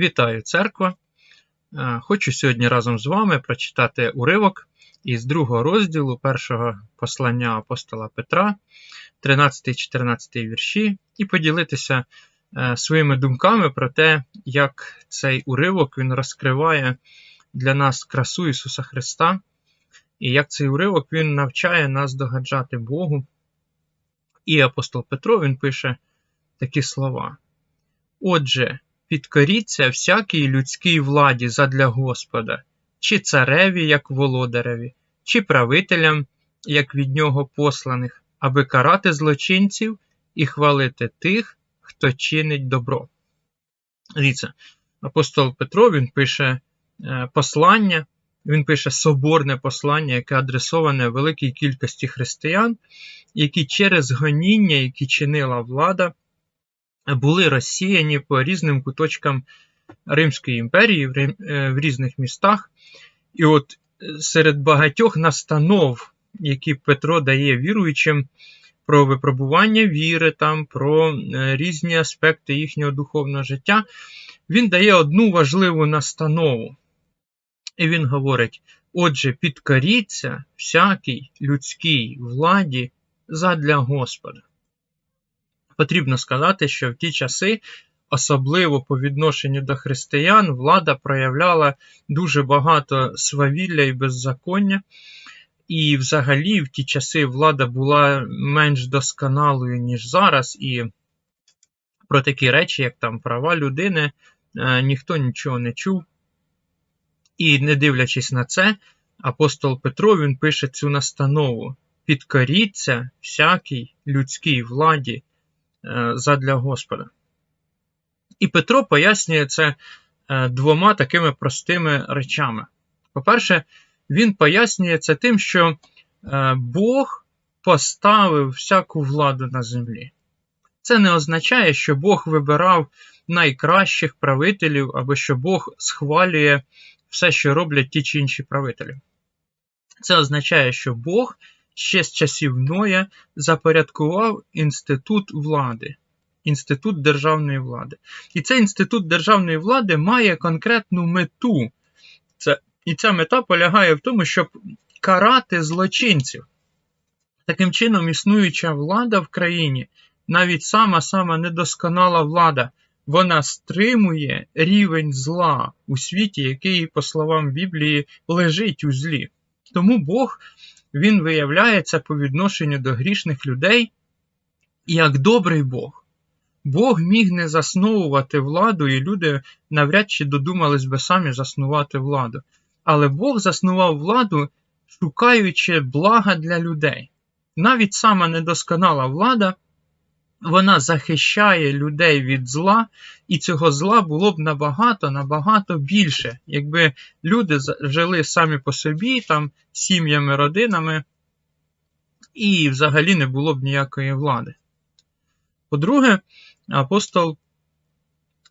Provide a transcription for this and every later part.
Вітаю церква! Е, Хочу сьогодні разом з вами прочитати уривок із другого розділу першого послання апостола Петра, 13-14 вірші, і поділитися е, своїми думками про те, як цей уривок він розкриває для нас красу Ісуса Христа, і як цей уривок він навчає нас догаджати Богу. І апостол Петро він пише такі слова. Отже, підкоріться всякій людській владі задля Господа, чи цареві, як володареві, чи правителям, як від нього посланих, аби карати злочинців і хвалити тих, хто чинить добро. Дивіться, апостол Петро він пише е, послання, він пише соборне послання, яке адресоване великій кількості християн, які через гоніння, які чинила влада, були розсіяні по різним куточкам Римської імперії в, в різних містах. І от серед багатьох настанов, які Петро дає віруючим про випробування віри, там, про різні аспекти їхнього духовного життя, він дає одну важливу настанову. І він говорить: отже, підкоріться всякій людській владі задля Господа потрібно сказати, що в ті часи, особливо по відношенню до християн, влада проявляла дуже багато свавілля і беззаконня. І взагалі в ті часи влада була менш досконалою, ніж зараз, і про такі речі, як там права людини, е, ніхто нічого не чув. І не дивлячись на це, апостол Петро він пише цю настанову: підкоріться всякій людській владі задля Господа. І Петро пояснює це е, двома такими простими речами. По-перше, він пояснює це тим, що е, Бог поставив всяку владу на землі. Це не означає, що Бог вибирав найкращих правителів, або що Бог схвалює все, що роблять ті чи інші правителі. Це означає, що Бог ще з часів Ноя запорядкував інститут влади, інститут державної влади. І цей інститут державної влади має конкретну мету. Це, І ця мета полягає в тому, щоб карати злочинців. Таким чином, існуюча влада в країні, навіть сама сама недосконала влада, вона стримує рівень зла у світі, який, по словам Біблії, лежить у злі. Тому Бог він виявляється по відношенню до грішних людей як добрий Бог. Бог міг не засновувати владу, і люди навряд чи додумались би самі заснувати владу. Але Бог заснував владу, шукаючи блага для людей. Навіть сама недосконала влада вона захищає людей від зла, і цього зла було б набагато набагато більше, якби люди жили самі по собі, там сім'ями, родинами, і взагалі не було б ніякої влади. По-друге, апостол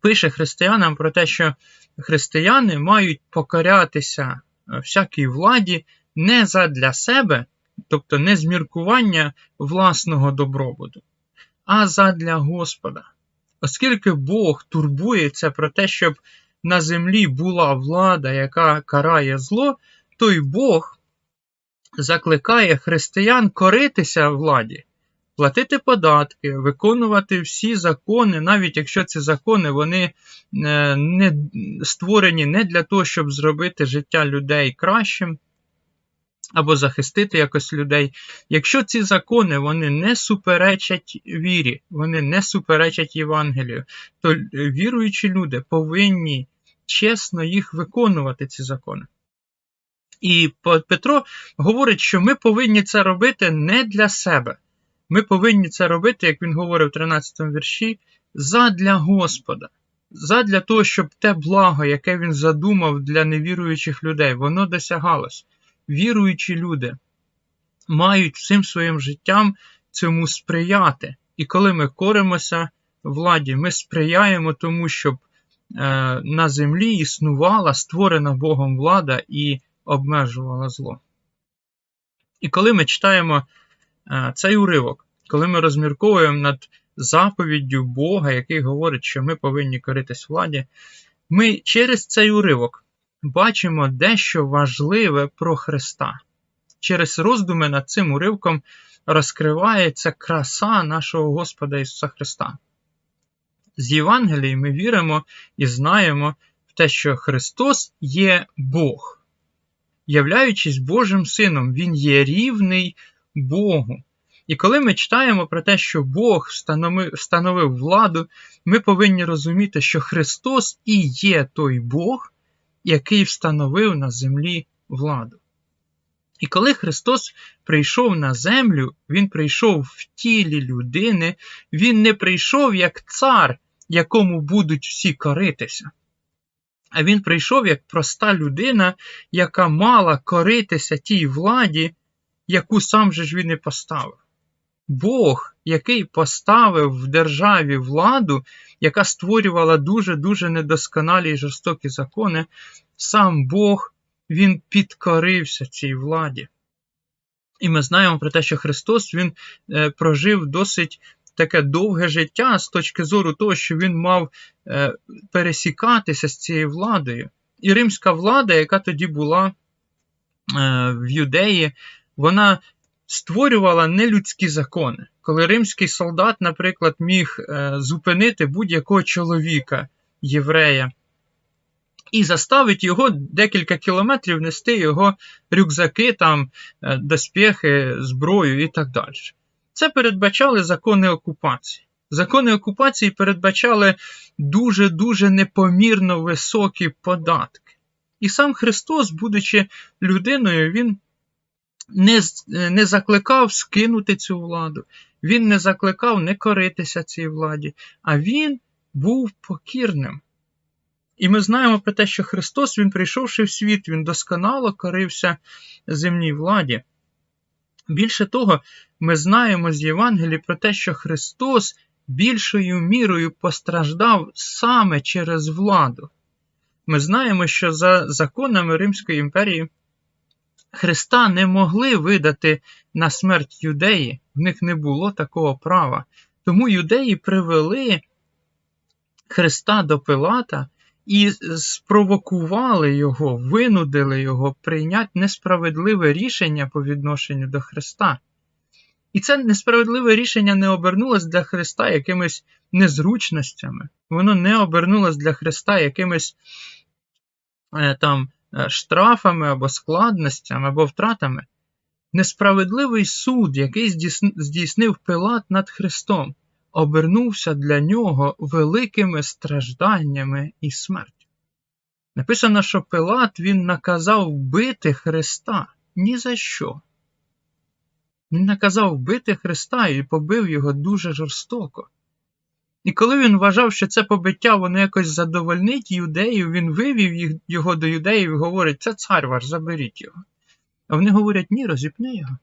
пише християнам про те, що християни мають покорятися всякій владі не задля себе, тобто не з міркування власного добробуту а задля Господа. Оскільки Бог турбується про те, щоб на землі була влада, яка карає зло, то й Бог закликає християн коритися владі, платити податки, виконувати всі закони, навіть якщо ці закони вони е, не створені не для того, щоб зробити життя людей кращим або захистити якось людей. Якщо ці закони вони не суперечать вірі, вони не суперечать Євангелію, то віруючі люди повинні чесно їх виконувати, ці закони. І Петро говорить, що ми повинні це робити не для себе. Ми повинні це робити, як він говорив в 13 вірші, задля Господа. Задля того, щоб те благо, яке він задумав для невіруючих людей, воно досягалось віруючі люди мають всім своїм життям цьому сприяти. І коли ми коримося владі, ми сприяємо тому, щоб е, на землі існувала створена Богом влада і обмежувала зло. І коли ми читаємо е, цей уривок, коли ми розмірковуємо над заповіддю Бога, який говорить, що ми повинні коритись владі, ми через цей уривок бачимо дещо важливе про Христа. Через роздуми над цим уривком розкривається краса нашого Господа Ісуса Христа. З Євангелії ми віримо і знаємо в те, що Христос є Бог. Являючись Божим Сином, Він є рівний Богу. І коли ми читаємо про те, що Бог встановив, владу, ми повинні розуміти, що Христос і є той Бог, який встановив на землі владу. І коли Христос прийшов на землю, Він прийшов в тілі людини, Він не прийшов як цар, якому будуть всі коритися. А він прийшов як проста людина, яка мала коритися тій владі, яку сам же ж він і поставив. Бог, який поставив в державі владу, яка створювала дуже-дуже недосконалі і жорстокі закони, сам Бог він підкорився цій владі. І ми знаємо про те, що Христос Він е, прожив досить таке довге життя з точки зору того, що він мав е, пересікатися з цією владою. І римська влада, яка тоді була е, в Юдеї, вона створювала нелюдські закони. Коли римський солдат, наприклад, міг зупинити будь-якого чоловіка, єврея, і заставить його декілька кілометрів нести його рюкзаки, там, е, доспіхи, зброю і так далі. Це передбачали закони окупації. Закони окупації передбачали дуже-дуже непомірно високі податки. І сам Христос, будучи людиною, Він не не закликав скинути цю владу, Він не закликав не коритися цій владі, а Він був покірним. І ми знаємо про те, що Христос, Він прийшовши в світ, Він досконало корився земній владі. Більше того, ми знаємо з Євангелії про те, що Христос більшою мірою постраждав саме через владу. Ми знаємо, що за законами Римської імперії Христа не могли видати на смерть юдеї, в них не було такого права. Тому юдеї привели Христа до Пилата і спровокували його, винудили його прийняти несправедливе рішення по відношенню до Христа. І це несправедливе рішення не обернулось для Христа якимись незручностями, воно не обернулось для Христа якимись е, там штрафами або складностями, або втратами. Несправедливий суд, який здійснив Пилат над Христом, обернувся для нього великими стражданнями і смертю. Написано, що Пилат він наказав бити Христа ні за що. Він наказав бити Христа і побив його дуже жорстоко. І коли він вважав, що це побиття воно якось задовольнить юдеїв, він вивів їх, його до юдеїв і говорить, це цар ваш, заберіть його. А вони говорять, ні, розіпни його.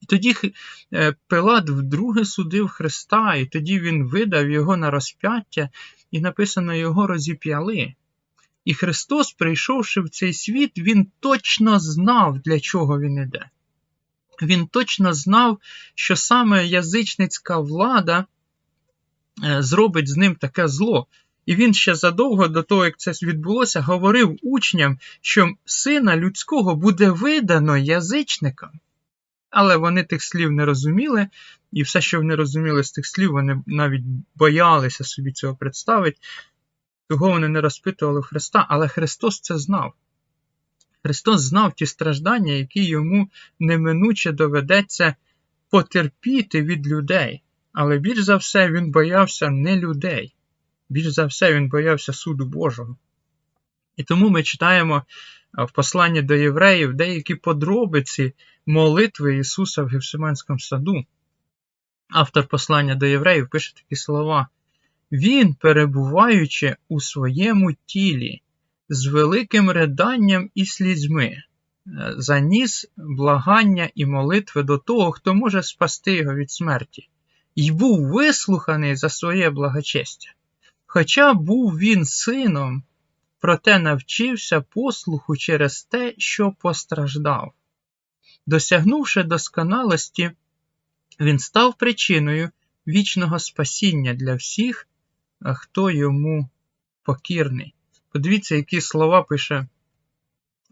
І тоді е, Пилат вдруге судив Христа, і тоді він видав його на розп'яття, і написано, його розіп'яли. І Христос, прийшовши в цей світ, Він точно знав, для чого Він іде. Він точно знав, що саме язичницька влада зробить з ним таке зло. І він ще задовго до того, як це відбулося, говорив учням, що сина людського буде видано язичникам. Але вони тих слів не розуміли, і все, що вони розуміли з тих слів, вони навіть боялися собі цього представити. Того вони не розпитували Христа, але Христос це знав. Христос знав ті страждання, які йому неминуче доведеться потерпіти від людей. Але більш за все він боявся не людей. Більш за все він боявся суду Божого. І тому ми читаємо в посланні до євреїв деякі подробиці молитви Ісуса в Гефсиманському саду. Автор послання до євреїв пише такі слова. Він, перебуваючи у своєму тілі, з великим риданням і слізьми, е, заніс благання і молитви до того, хто може спасти його від смерті, і був вислуханий за своє благочестя. Хоча був він сином, проте навчився послуху через те, що постраждав. Досягнувши досконалості, він став причиною вічного спасіння для всіх, хто йому покірний. Подивіться, які слова пише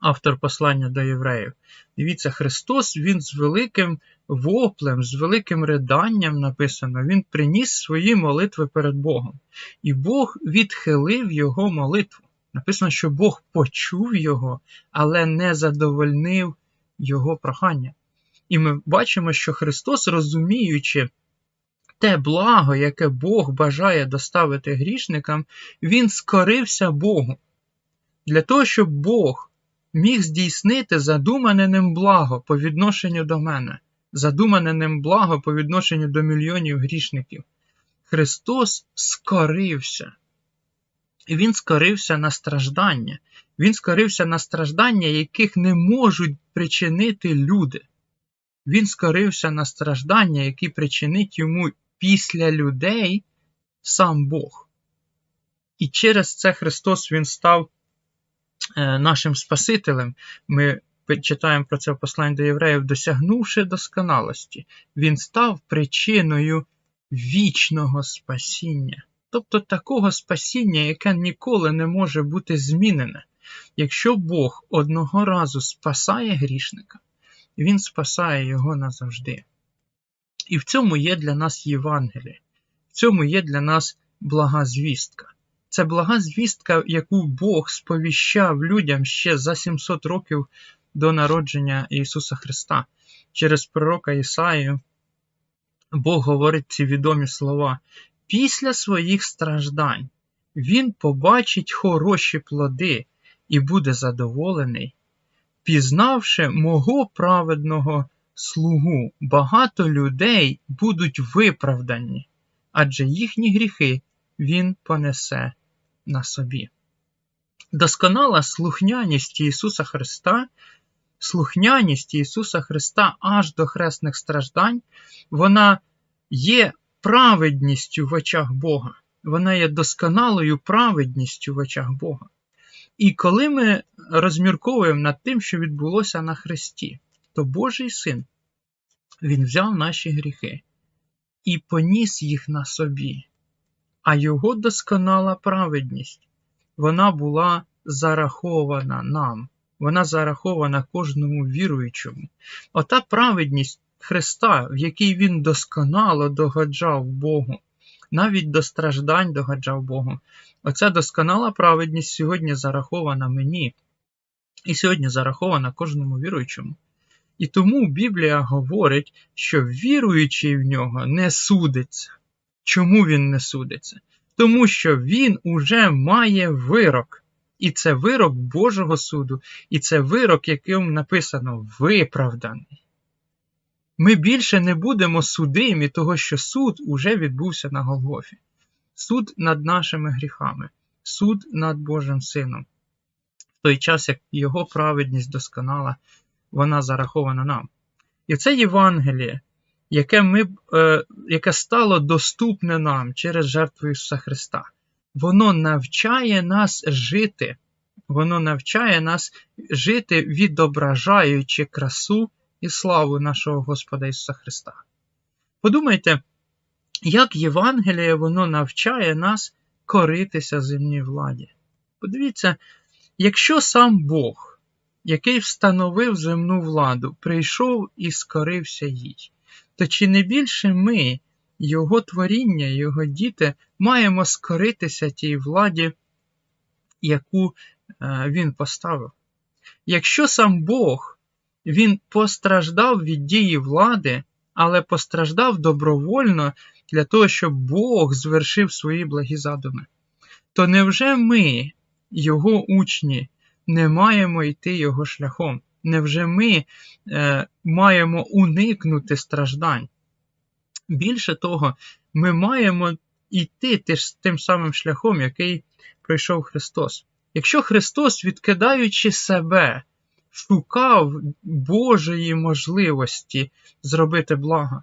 автор послання до євреїв. Дивіться, Христос, Він з великим воплем, з великим риданням написано, Він приніс свої молитви перед Богом. І Бог відхилив його молитву. Написано, що Бог почув його, але не задовольнив його прохання. І ми бачимо, що Христос, розуміючи те благо, яке Бог бажає доставити грішникам, Він скорився Богу. Для того, щоб Бог міг здійснити задумане ним благо по відношенню до мене, задумане ним благо по відношенню до мільйонів грішників. Христос скорився. Він скорився на страждання. Він скорився на страждання, яких не можуть причинити люди. Він скорився на страждання, які причинить йому після людей сам Бог. І через це Христос Він став нашим Спасителем. Ми читаємо про це в посланні до євреїв, досягнувши досконалості, Він став причиною вічного спасіння. Тобто такого спасіння, яке ніколи не може бути змінене. Якщо Бог одного разу спасає грішника, Він спасає його назавжди. І в цьому є для нас Євангеліє, в цьому є для нас блага звістка. Це блага звістка, яку Бог сповіщав людям ще за 700 років до народження Ісуса Христа. Через пророка Ісаїю Бог говорить ці відомі слова. Після своїх страждань Він побачить хороші плоди і буде задоволений, пізнавши мого праведного слугу, багато людей будуть виправдані, адже їхні гріхи Він понесе на собі. Досконала слухняність Ісуса Христа, слухняність Ісуса Христа аж до хресних страждань, вона є праведністю в очах Бога. Вона є досконалою праведністю в очах Бога. І коли ми розмірковуємо над тим, що відбулося на Христі, то Божий син, Він взяв наші гріхи і поніс їх на собі, а Його досконала праведність, вона була зарахована нам, вона зарахована кожному віруючому. Ота праведність Христа, в якій Він досконало догоджав Богу, навіть до страждань догоджав Богу. Оця досконала праведність сьогодні зарахована мені, і сьогодні зарахована кожному віруючому. І тому Біблія говорить, що віруючий в нього не судиться. Чому він не судиться? Тому що він уже має вирок. І це вирок Божого суду, і це вирок, яким написано виправданий. Ми більше не будемо судимі, того що суд уже відбувся на Голгофі. Суд над нашими гріхами, суд над Божим Сином. В той час, як Його праведність досконала, вона зарахована нам. І це Євангеліє, яке ми, е, яке стало доступне нам через жертву Ісуса Христа. Воно навчає нас жити, воно навчає нас жити, відображаючи красу і славу нашого Господа Ісуса Христа. Подумайте, як Євангеліє воно навчає нас коритися земній владі. Подивіться, якщо сам Бог, який встановив земну владу, прийшов і скорився їй, то чи не більше ми, Його творіння, Його діти, маємо скоритися тій владі, яку е, Він поставив? Якщо сам Бог він постраждав від дії влади, але постраждав добровольно для того, щоб Бог звершив свої благі задуми. То невже ми, його учні, не маємо йти його шляхом? Невже ми е, маємо уникнути страждань? Більше того, ми маємо йти тим самим шляхом, який пройшов Христос. Якщо Христос, відкидаючи себе, шукав Божої можливості зробити благо.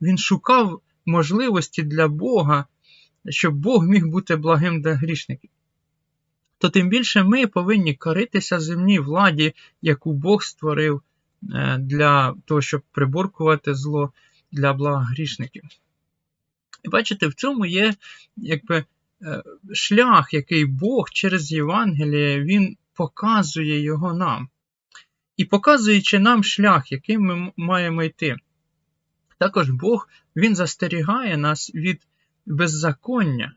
Він шукав можливості для Бога, щоб Бог міг бути благим для грішників. То тим більше ми повинні коритися земній владі, яку Бог створив е, для того, щоб приборкувати зло для блага грішників. І бачите, в цьому є якби е, шлях, який Бог через Євангеліє Він показує його нам. І показуючи нам шлях, яким ми маємо йти. Також Бог Він застерігає нас від беззаконня,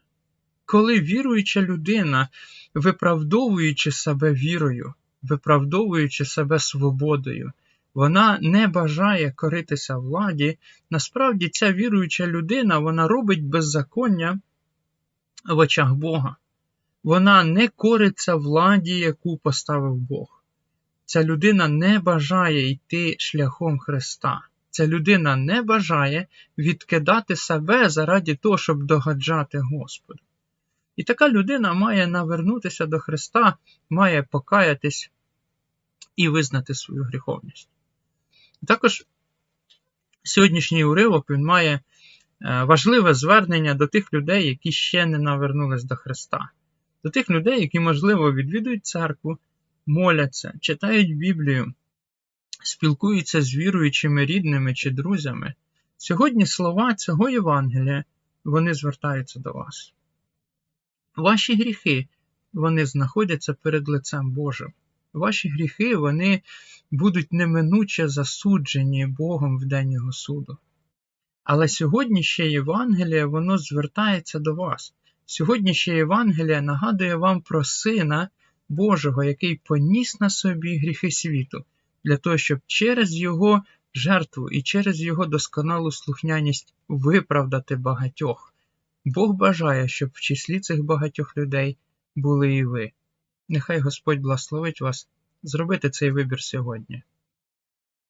коли віруюча людина, виправдовуючи себе вірою, виправдовуючи себе свободою, вона не бажає коритися владі. Насправді, ця віруюча людина вона робить беззаконня в очах Бога. Вона не кориться владі, яку поставив Бог. Ця людина не бажає йти шляхом Христа. Ця людина не бажає відкидати себе заради того, щоб догаджати Господу. І така людина має навернутися до Христа, має покаятись і визнати свою гріховність. Також сьогоднішній уривок він має е, важливе звернення до тих людей, які ще не навернулись до Христа, до тих людей, які, можливо, відвідують церкву, моляться, читають Біблію, спілкуються з віруючими рідними чи друзями. Сьогодні слова цього Євангелія вони звертаються до вас. Ваші гріхи вони знаходяться перед лицем Божим. Ваші гріхи вони будуть неминуче засуджені Богом в день Його суду. Але сьогодні ще Євангеліє воно звертається до вас. Сьогодні ще Євангеліє нагадує вам про Сина Божого, який поніс на собі гріхи світу, для того, щоб через Його жертву і через Його досконалу слухняність виправдати багатьох. Бог бажає, щоб в числі цих багатьох людей були і ви. Нехай Господь благословить вас зробити цей вибір сьогодні.